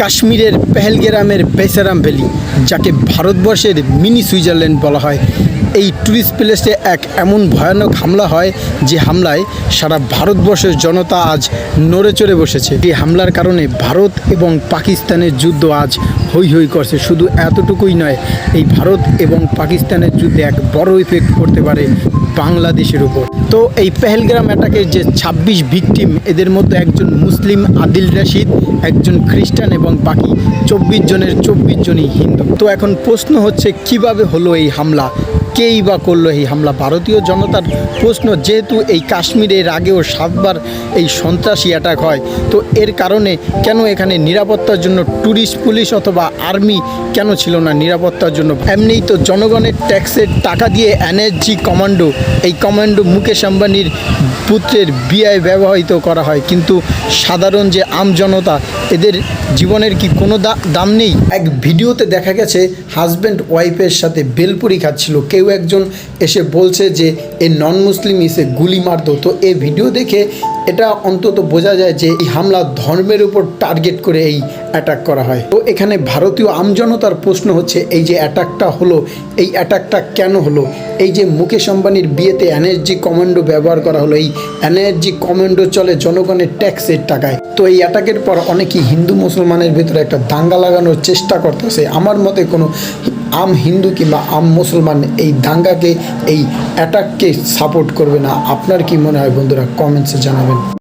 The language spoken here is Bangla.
কাশ্মীরের পেহেলগেরামের বেসারাম ভ্যালি, যাকে ভারতবর্ষের মিনি সুইজারল্যান্ড বলা হয়। এই ট্যুরিস্ট প্লেসে এক এমন ভয়ানক হামলা হয় যে হামলায় সারা ভারতবর্ষের জনতা আজ নড়ে চড়ে বসেছে। এই হামলার কারণে ভারত এবং পাকিস্তানের যুদ্ধ আজ হই হই করছে। শুধু এতটুকুই নয়, এই ভারত এবং পাকিস্তানের যুদ্ধে এক বড় ইফেক্ট করতে পারে বাংলাদেশের উপর। তো এই পেহেলগ্রাম অ্যাটাকের যে ছাব্বিশ ভিকটিম এদের মধ্যে একজন মুসলিম আদিল রাশিদ, একজন খ্রিস্টান এবং বাকি চব্বিশ জনের চব্বিশ জনই হিন্দু। তো এখন প্রশ্ন হচ্ছে, কীভাবে হলো এই হামলা? কেই বা করল এই হামলা? ভারতীয় জনতার প্রশ্ন, যেহেতু এই কাশ্মীরের আগেও সাতবার এই সন্ত্রাসী অ্যাটাক হয়, তো এর কারণে কেন এখানে নিরাপত্তার জন্য ট্যুরিস্ট পুলিশ অথবা আর্মি কেন ছিল না নিরাপত্তার জন্য? এমনিই তো জনগণের ট্যাক্সের টাকা দিয়ে এনএসজি কমান্ডো, এই কমান্ডো মুকেশ আম্বানির পুত্রের বিয়ায় ব্যবহৃত করা হয়। কিন্তু সাধারণ যে আম জনতা, এদের জীবনের কি কোনো দাম নেই? এক ভিডিওতে দেখা গেছে হাজব্যান্ড ওয়াইফের সাথে বেলপুরি খাচ্ছিল, কেউ একজন এসে বলছে যে এ নন মুসলিম ইসে গুলি মারত। তো এই ভিডিও দেখে এটা অন্তত বোঝা যায় যে এই হামলা ধর্মের উপর টার্গেট করে এই অ্যাটাক করা হয়। তো এখানে ভারতীয় আমজনতার প্রশ্ন হচ্ছে, এই যে অ্যাটাকটা হলো, এই অ্যাটাকটা কেন হলো? এই যে মুকেশ আম্বানির বিয়েতে এনএসজি কমান্ডো ব্যবহার করা হলো, এই এনএসজি কমান্ডো চলে জনগণের ট্যাক্সের টাকায়। তো এই অ্যাটাকের পর অনেকেই হিন্দু মুসলমানের ভিতরে একটা দাঙ্গা লাগানোর চেষ্টা করতেছে। আমার মতে কোনো আম হিন্দু কিংবা আম মুসলমান এই দাঙ্গাকে, এই অ্যাটাককে সাপোর্ট করবে না। আপনার কি মনে হয় বন্ধুরা? কমেন্টসে জানাবেন।